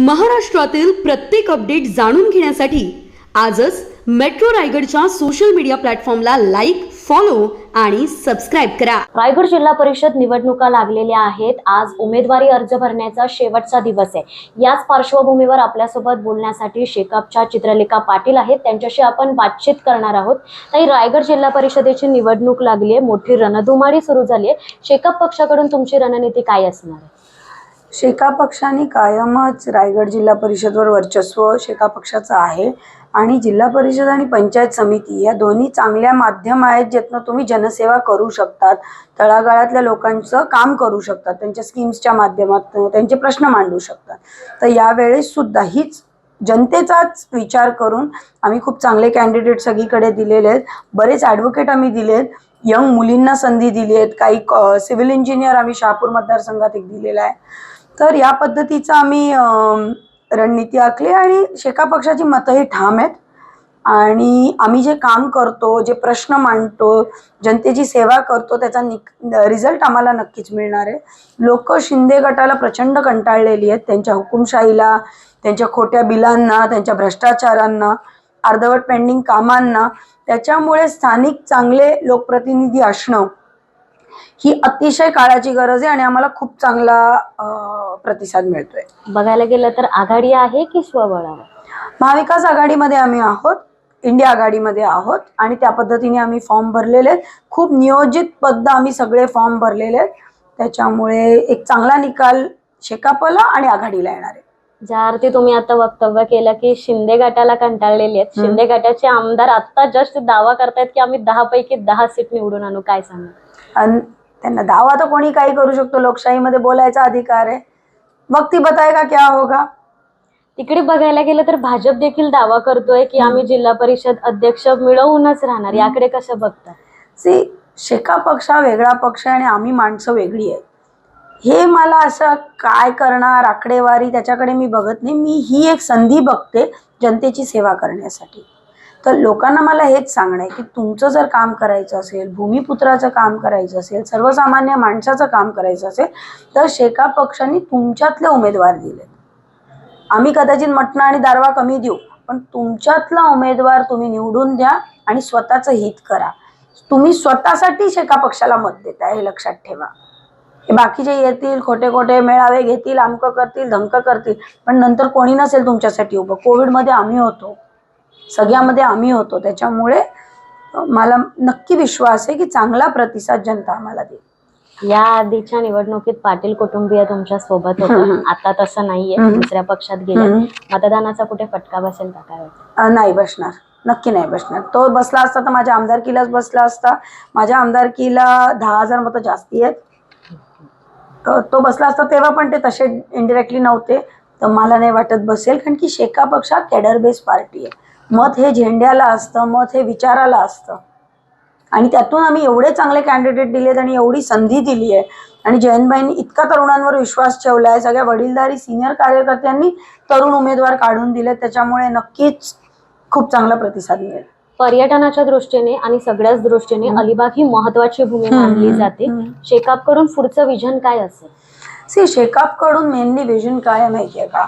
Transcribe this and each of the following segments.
महाराष्ट्रातील प्रत्येक अपडेट जाणून घेण्यासाठी आजच मेट्रो रायगडच्या सोशल मीडिया प्लॅटफॉर्मला लाईक फॉलो आणि सबस्क्राईब करा. रायगड जिल्हा परिषद निवडणुका लागलेल्या आहेत. आज उमेदवारी अर्ज भरण्याचा शेवटचा दिवस आहे. याच पार्श्वभूमीवर आपल्यासोबत बोलण्यासाठी शेकापच्या चित्रलेखा पाटील आहेत. त्यांच्याशी आपण बातचीत करणार आहोत. ताई रायगड जिल्हा परिषदेची निवडणूक लागली आहे मोठी रणधुमाळी सुरू झाली आहे शेकाप पक्षाकडून तुमची रणनीती काय असणार आहे? शेका पक्षाने कायमच रायगड जिल्हा परिषदवर वर्चस्व शेका पक्षाचं आहे आणि जिल्हा परिषद आणि पंचायत समिती या दोन्ही चांगल्या माध्यम आहेत ज्यातनं तुम्ही जनसेवा करू शकतात तळागाळातल्या लोकांचं काम करू शकतात त्यांच्या स्कीम्सच्या माध्यमातून त्यांचे प्रश्न मांडू शकतात. तर यावेळेस सुद्धा हीच जनतेचाच विचार करून आम्ही खूप चांगले कॅन्डिडेट सगळीकडे दिलेले आहेत. बरेच ॲडव्होकेट आम्ही दिले आहेत. यंग मुलींना संधी दिली आहेत. काही सिव्हिल इंजिनियर आम्ही शहापूर मतदारसंघात एक दिलेला आहे. तर या पद्धतीचा आम्ही रणनीती आखली आणि शेका पक्षाची मतंही ठाम आहेत. आणि आम्ही जे काम करतो जे प्रश्न मांडतो जनतेची सेवा करतो त्याचा निक रिझल्ट आम्हाला नक्कीच मिळणार आहे. लोक शिंदे गटाला प्रचंड कंटाळलेली आहेत. त्यांच्या हुकुमशाहीला त्यांच्या खोट्या बिलांना त्यांच्या भ्रष्टाचारांना अर्धवट पेंडिंग कामांना त्याच्यामुळे स्थानिक चांगले लोकप्रतिनिधी असणं ही अतिशय काळाची गरज आहे आणि आम्हाला खूप चांगला प्रतिसाद मिळतोय. बघायला गेलं तर आघाडी आहे की स्वबळावर? महाविकास आघाडीमध्ये आम्ही आहोत इंडिया आघाडीमध्ये आहोत आणि त्या पद्धतीने आम्ही फॉर्म भरलेले आहेत. खूप नियोजितबद्ध आम्ही सगळे फॉर्म भरलेले आहेत. त्याच्यामुळे एक चांगला निकाल शेकापला आणि आघाडीला येणार आहे. ज्या अर्थी तुम्ही आता वक्तव्य केलं की शिंदे गटाला कंटाळलेले आहेत. शिंदे गटाचे आमदार आता जस्ट दावा करतायत की आम्ही दहा पैकी दहा सीट निवडून आणू. काय सांगा आणि त्यांना दावा तर कोणी काही करू शकतो लोकशाहीमध्ये बोलायचा अधिकार आहे. वक्ती बताएगा क्या होगा? तिकडे बघायला गेलं तर भाजप देखील दावा करतोय की आम्ही जिल्हा परिषद अध्यक्ष मिळवूनच राहणार. याकडे कसं बघता? सी शेका पक्ष हा वेगळा पक्ष आहे आणि आम्ही माणसं वेगळी आहेत. हे मला असं काय करणार आकडेवारी त्याच्याकडे मी बघत नाही. मी ही एक संधी बघते जनतेची सेवा करण्यासाठी. तर लोकांना मला हेच सांगणं आहे की तुमचं जर काम करायचं असेल भूमिपुत्राचं काम करायचं असेल सर्वसामान्य माणसाचं काम करायचं असेल तर शेका पक्षांनी तुमच्यातले उमेदवार दिले आम्ही कदाचित मटणं आणि दारवा कमी देऊ पण तुमच्यातला उमेदवार तुम्ही निवडून द्या आणि स्वतःचं हित करा. तुम्ही स्वतःसाठी शेका पक्षाला मत देताय हे लक्षात ठेवा. हे बाकीचे येतील खोटे खोटे मेळावे घेतील आमकं करतील धमकं करतील पण नंतर कोणी नसेल तुमच्यासाठी उभं. कोविडमध्ये आम्ही होतो. सगळ्यामध्ये आम्ही होतो. त्याच्यामुळे मला नक्की विश्वास आहे की चांगला प्रतिसाद जनता आम्हाला देईल. या आधीच्या निवडणुकीत पाटील कुटुंबीय तुमच्यासोबत होते. आता तसं नाहीये. दुसऱ्या पक्षात गेले. मतदानाचा कुठे फटका बसेल का? काय नाही बसणार. नक्की नाही बसणार. तो बसला असता तर माझ्या आमदारकीलाच बसला असता. माझ्या आमदारकीला दहा हजार मतं जास्ती आहेत. तर तो बसला असता तेव्हा पण ते तसे इनडिरेक्टली नव्हते. तर मला नाही वाटत बसेल. कारण की शेका पक्ष हा कॅडर बेस पार्टी आहे. मत हे झेंड्याला असतं मत हे विचाराला असतं. आणि त्यातून आम्ही एवढे चांगले कॅन्डिडेट दिलेत आणि एवढी संधी दिली आहे आणि जयंतबाईंनी इतका तरुणांवर विश्वास ठेवला आहे सगळ्या वडीलधारी सिनियर कार्यकर्त्यांनी तरुण उमेदवार काढून दिले त्याच्यामुळे नक्कीच खूप चांगला प्रतिसाद मिळेल. पर्यटनाच्या दृष्टीने आणि सगळ्याच दृष्टीने अलिबाग ही महत्वाची भूमी. मानली जाते. शेकाप करून पुढचं विजन काय असेल? सी शेकापकडून मेनली विजन काय माहितीये का?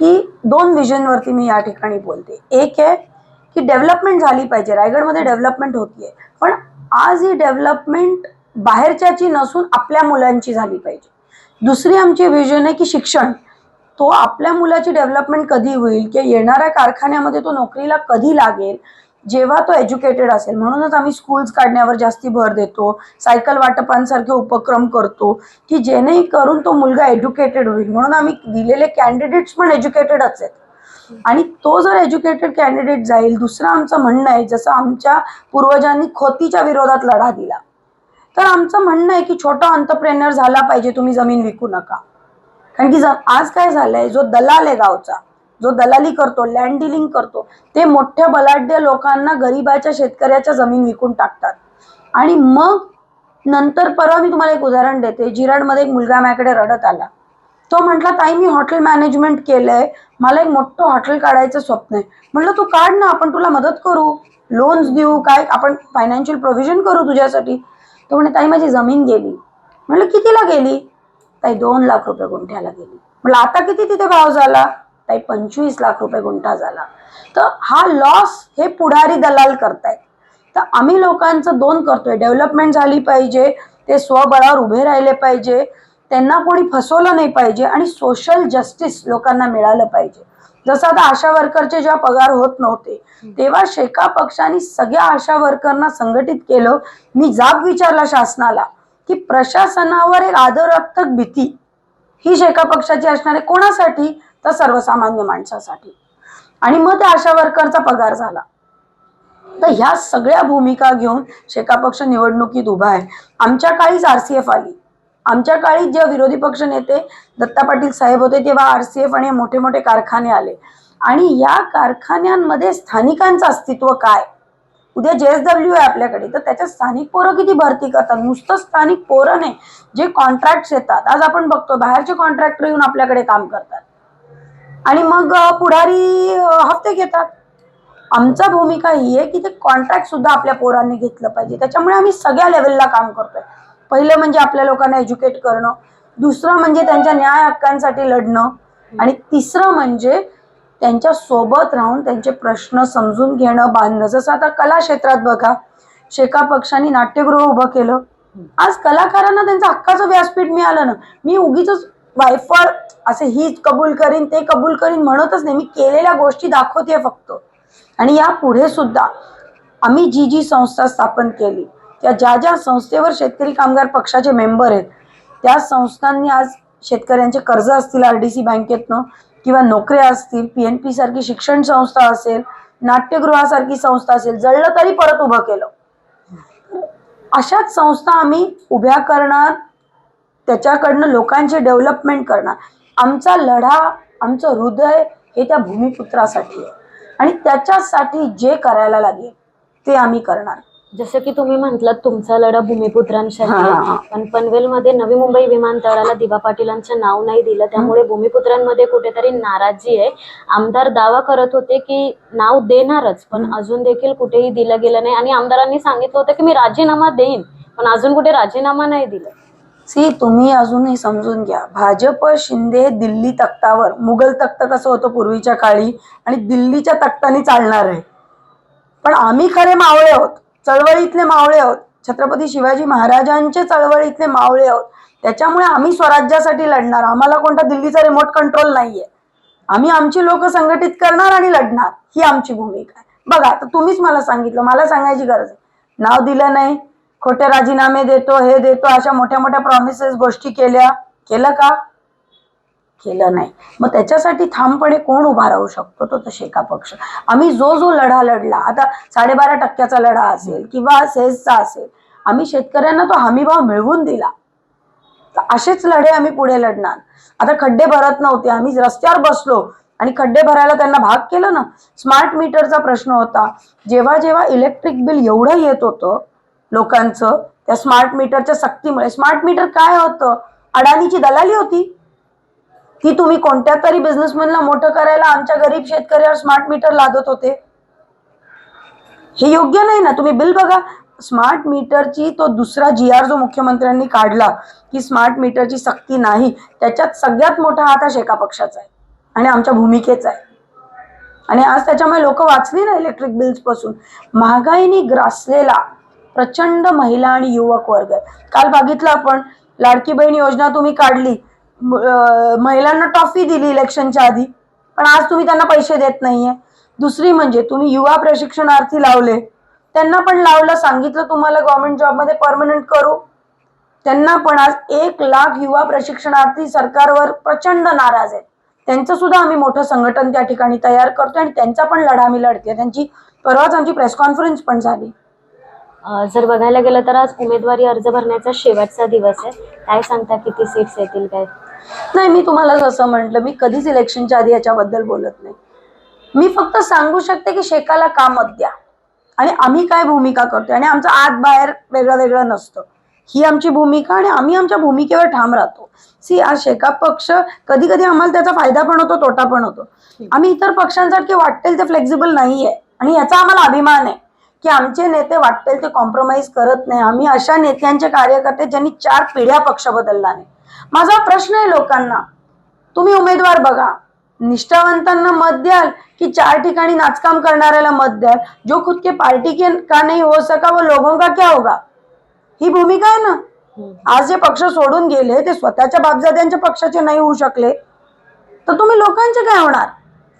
की दोन विजन वरती मी या ठिकाणी बोलते. एक आहे की डेव्हलपमेंट झाली पाहिजे. रायगडमध्ये डेव्हलपमेंट होतीये. पण आज ही डेव्हलपमेंट बाहेरच्याची नसून आपल्या मुलांची झाली पाहिजे. दुसरी आमची विजन आहे की शिक्षण. तो आपल्या मुलाची डेव्हलपमेंट कधी होईल? किंवा येणाऱ्या कारखान्यामध्ये तो नोकरीला कधी लागेल? जेव्हा तो एज्युकेटेड असेल म्हणूनच आम्ही स्कूल्स काढण्यावर जास्ती भर देतो सायकल वाटपांसारखे उपक्रम करतो की जेणेकरून तो मुलगा एज्युकेटेड होईल. म्हणून आम्ही दिलेले कॅन्डिडेट्स पण एज्युकेटेडच आहेत. आणि तो जर एज्युकेटेड कॅन्डिडेट जाईल दुसरं आमचं म्हणणं आहे जसं आमच्या पूर्वजांनी खोतीच्या विरोधात लढा दिला तर आमचं म्हणणं आहे की छोटा अंतप्रेनर झाला पाहिजे तुम्ही जमीन विकू नका. कारण की आज काय झालंय जो दलाल आहे गावचा जो दलाली करतो लँड डिलिंग करतो ते मोठ्या बलाढ्य लोकांना गरीबाच्या शेतकऱ्याच्या जमीन विकून टाकतात. आणि मग नंतर परवा मी तुम्हाला एक उदाहरण देते. जिराडमध्ये एक मुलगा माझ्याकडे रडत आला. तो म्हटला ताई मी हॉटेल मॅनेजमेंट केलंय. मला एक मोठं हॉटेल काढायचं स्वप्न आहे. म्हटलं तू काढ ना आपण तुला मदत करू. लोन्स देऊ काय? आपण फायनान्शियल प्रोव्हिजन करू तुझ्यासाठी. तो म्हणे ताई माझी जमीन गेली. म्हटलं कितीला गेली? ताई दोन लाख रुपये गुंठ्याला गेली. म्हटलं आता किती तिथे भाव झाला? ताई पंचवीस लाख रुपये गुंठा झाला. तर हा लॉस हे पुढारी दलाल करतायत. तर आम्ही लोकांचं दोन करतोय. डेव्हलपमेंट झाली पाहिजे ते स्वबळावर उभे राहिले पाहिजे त्यांना कोणी फसवलं नाही पाहिजे आणि सोशल जस्टिस लोकांना मिळालं पाहिजे. जसं आता आशा वर्करचे जेव्हा पगार होत नव्हते तेव्हा शेका पक्षाने सगळ्या आशा वर्करना संघटित केलं. मी जाब विचारला शासनाला की प्रशासनावर एक आदरात्मक भीती ही शेका पक्षाची असणार आहे. कोणासाठी? तर सर्वसामान्य माणसासाठी. आणि मग त्या आशा वर्करचा पगार झाला. तर ह्या सगळ्या भूमिका घेऊन शेका पक्ष निवडणुकीत उभा आहे. आमच्या काळीच आर सी एफ आली. आमच्या काळी जेव्हा विरोधी पक्ष नेते दत्ता पाटील साहेब होते तेव्हा आर सी एफ आणि मोठे मोठे कारखाने आले. आणि या कारखान्यांमध्ये स्थानिकांचं अस्तित्व काय? उद्या जे एस डब्ल्यू आहे आपल्याकडे तर त्याच्यात स्थानिक पोरं किती भरती करतात? नुसतं स्थानिक पोरं नाही जे कॉन्ट्रॅक्ट येतात. आज आपण बघतो बाहेरचे कॉन्ट्रॅक्टर येऊन आपल्याकडे काम करतात. आणि मग पुढारी हप्ते हफ्ते घेतात. आमचा भूमिका ही आहे की ते कॉन्ट्रॅक्ट सुद्धा आपल्या पोरांनी घेतलं पाहिजे. त्याच्यामुळे आम्ही सगळ्या लेवलला काम करतोय. पहिलं म्हणजे आपल्या लोकांना एज्युकेट करणं. दुसरं म्हणजे त्यांच्या न्याय हक्कांसाठी लढणं. आणि तिसरं म्हणजे त्यांच्यासोबत राहून त्यांचे प्रश्न समजून घेणं बांधणं. जसं आता कला क्षेत्रात बघा शेका पक्षांनी नाट्यगृह उभं केलं. आज कलाकारांना त्यांचं हक्काचं व्यासपीठ मिळालं ना. मी उगीच वायफळ असं ही कबूल करीन ते कबूल करीन म्हणतच नाही. मी केलेल्या गोष्टी दाखवते फक्त. आणि या पुढे सुद्धा आम्ही जी जी संस्था स्थापन केली त्या ज्या ज्या संस्थेवर शेतकरी कामगार पक्षाचे मेंबर आहेत त्या संस्थांनी आज शेतकऱ्यांचे कर्ज असतील आर डी सी बँकेतनं किंवा नोकऱ्या असतील पी एन पी सारखी शिक्षण संस्था असेल नाट्यगृहासारखी संस्था असेल जळलं तरी परत उभं केलं. अशाच संस्था आम्ही उभ्या करणार त्याच्याकडनं लोकांचे डेव्हलपमेंट करणार. आमचा लढा आमचं हृदय हे त्या भूमिपुत्रासाठी आहे. आणि त्याच्यासाठी जे करायला लागेल ते आम्ही करणार. जसं की तुम्ही म्हटलं तुमचा लढा भूमिपुत्रांसाठी. आहे. पण पनवेलमध्ये नवी मुंबई विमानतळाला दिवा पाटीलांचं नाव नाही दिलं. त्यामुळे भूमिपुत्रांमध्ये कुठेतरी नाराजी आहे. आमदार दावा करत होते की नाव देणारच पण अजून देखील कुठेही दिलं गेलं नाही. आणि आमदारांनी सांगितलं होतं की मी राजीनामा देईन पण अजून कुठे राजीनामा नाही दिला. सी तुम्ही अजूनही समजून घ्या. भाजप शिंदे दिल्ली तख्तावर. मुघल तख्त कसं होतं पूर्वीच्या काळी? आणि दिल्लीच्या तख्तानी चालणार आहे. पण आम्ही खरे मावळे आहोत. चळवळीतले मावळे आहोत. छत्रपती शिवाजी महाराजांचे चळवळीतले मावळे आहोत. त्याच्यामुळे आम्ही स्वराज्यासाठी लढणार. आम्हाला कोणता दिल्लीचा रिमोट कंट्रोल नाहीये. आम्ही आमची लोक संघटित करणार आणि लढणार. ही आमची भूमिका आहे. बघा तर तुम्हीच मला सांगितलं. मला सांगायची गरज आहे. नाव दिलं नाही. खोटे राजीनामे देतो हे देतो अशा मोठ्या मोठ्या प्रॉमिसेस गोष्टी केल्या. केलं का? केलं नाही. मग त्याच्यासाठी ठामपणे कोण उभा राहू शकतो? तो तर शेका पक्ष. आम्ही जो जो लढा लढला आता साडेबारा टक्क्याचा लढा असेल किंवा सेसचा असेल आम्ही शेतकऱ्यांना तो हमीभाव मिळवून दिला. तर असेच लढे आम्ही पुढे लढणार. आता खड्डे भरत नव्हते आम्ही रस्त्यावर बसलो आणि खड्डे भरायला त्यांना भाग केलं ना? स्मार्ट मीटरचा प्रश्न होता. जेव्हा जेव्हा इलेक्ट्रिक बिल एवढं येत होतं लोकांचं त्या स्मार्ट मीटरच्या सक्तीमुळे. स्मार्ट मीटर काय होतं? अडाणीची दलाली होती. की तुम्ही कोणत्या तरी बिझनेसमॅनला मोठं करायला आमच्या गरीब शेतकऱ्यावर स्मार्ट मीटर लादत होते? हे योग्य नाही ना? तुम्ही बिल बघा. स्मार्ट मीटरची तो दुसरा जी आर जो मुख्यमंत्र्यांनी काढला की स्मार्ट मीटरची सक्ती नाही. त्याच्यात सगळ्यात मोठा हात हा शेका पक्षाचा आहे. आणि आमच्या भूमिकेचा आहे. आणि आज त्याच्यामुळे लोक वाचली ना इलेक्ट्रिक बिल्सपासून. महागाईने ग्रासलेला प्रचंड महिला आणि युवक वर्ग आहे. काल बघितलं आपण लाडकी बहीण योजना तुम्ही काढली. महिलांना टॉफी दिली इलेक्शनच्या आधी पण आज तुम्ही त्यांना पैसे देत नाहीये. दुसरी म्हणजे तुम्ही युवा प्रशिक्षणार्थी लावले. त्यांना पण लावलं सांगितलं तुम्हाला गव्हर्नमेंट जॉबमध्ये परमनंट करू. त्यांना पण आज एक लाख युवा प्रशिक्षणार्थी सरकारवर प्रचंड नाराज आहेत. त्यांचं सुद्धा आम्ही मोठं संघटन त्या ठिकाणी तयार करतोय आणि त्यांचा पण लढा आम्ही लढते त्यांची परवाच आमची प्रेस कॉन्फरन्स पण झाली. जर बघायला गेलं तर आज उमेदवारी अर्ज भरण्याचा शेवटचा दिवस आहे. काय सांगता किती सीट्स येतील काय? नाही मी तुम्हाला जसं म्हटलं मी कधीच इलेक्शनच्या आधी याच्याबद्दल बोलत नाही. मी फक्त सांगू शकते की शेकाला का मत द्या. आणि आम्ही काय भूमिका करतोय? आणि आमचं आत बाहेर वेगळं वेगळं नसतं. ही आमची भूमिका आणि आम्ही आमच्या भूमिकेवर ठाम राहतो. सी आज शेका पक्ष कधी कधी आम्हाला त्याचा फायदा पण होतो तोटा पण होतो. आम्ही इतर पक्षांसारखे वाटेल ते फ्लेक्झिबल नाहीये. आणि याचा आम्हाला अभिमान आहे. की आमचे नेते वाटतील ते कॉम्प्रोमाइज करत नाही. आम्ही अशा नेत्यांचे कार्यकर्ते ज्यांनी चार पिढ्या पक्ष बदलला नाही. माझा प्रश्न आहे लोकांना तुम्ही उमेदवार बघा. निष्ठावंतांना मत द्याल की चार ठिकाणी नाचकाम करणाऱ्याला मत द्याल? जो खुद के पार्टी के का नहीं हो सका वो लोगों का क्या होगा? ही भूमिका आहे ना? आज जे पक्ष सोडून गेले ते स्वतःच्या बापजाद्यांच्या पक्षाचे नाही होऊ शकले. तर तुम्ही लोकांचे काय होणार?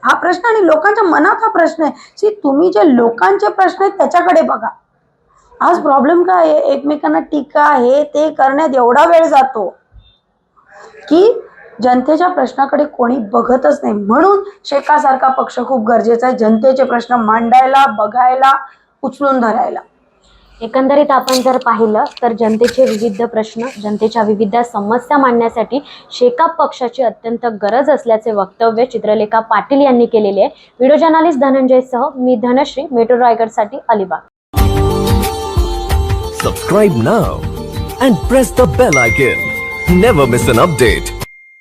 हा प्रश्न आणि लोकांच्या मनात हा प्रश्न आहे. सी तुम्ही जे लोकांचे प्रश्न आहेत त्याच्याकडे बघा. आज प्रॉब्लेम काय आहे? एकमेकांना टीका हे ते करण्यात एवढा वेळ जातो की जनतेच्या प्रश्नाकडे कोणी बघतच नाही. म्हणून शेकासारखा पक्ष खूप गरजेचा आहे. जनतेचे प्रश्न मांडायला बघायला उचलून धरायला. एकंदरीत आपण जर पाहिलं तर जनतेचे विविध प्रश्न जनतेच्या विविध समस्या मांडण्यासाठी शेकाप पक्षाची अत्यंत गरज असल्याचे वक्तव्य चित्रलेखा पाटील यांनी केलेले आहे. व्हिडिओ जर्नालिस्ट धनंजय सह मी Dhanashree metro रायगडसाठी Alibag. Subscribe now and press the bell icon never miss an update